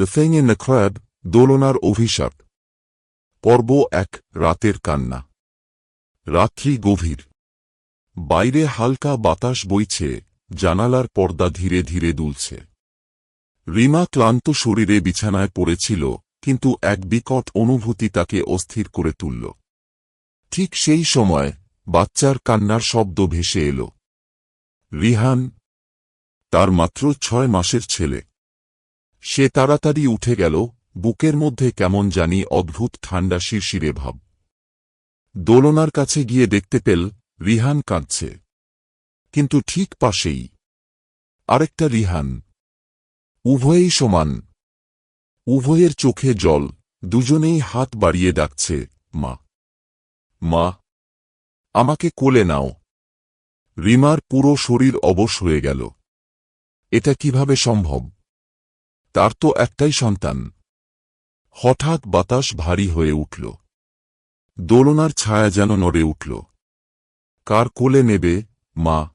The feng in the দোলনার অভিশাপ। পর্ব এক, রাতের কান্না। রাত্রি গভীর। বাইরে হালকা বাতাস বইছে, জানালার পর্দা ধীরে ধীরে দুলছে। রিমা ক্লান্ত শরীরে বিছানায় পড়েছিল, কিন্তু এক বিকট অনুভূতি তাকে অস্থির করে তুলল। ঠিক সেই সময়, বাচ্চার কান্নার শব্দ ভেসে এল। রিহান, তার মাত্র ছয় মাসের ছেলে। সে তাড়াতাড়ি উঠে গেল, বুকের মধ্যে কেমন জানি অদ্ভুত ঠান্ডা শিরশিরে ভাব। দোলনার কাছে গিয়ে দেখতে পেল, রিহান কাঁদছে। কিন্তু ঠিক পাশেই, আরেকটা রিহান। উভয়েই সমান। উভয়ের চোখে জল, দুজনেই হাত বাড়িয়ে ডাকছে, মা মা, আমাকে কোলে নাও। রিমার পুরো শরীর অবশ হয়ে গেল। এটা কীভাবে সম্ভব? তার তো একটাই সন্তান। হঠাৎ বাতাস ভারী হয়ে উঠল। দোলনার ছায়া যেন নড়ে উঠল। কার কোলে নেবে, মা?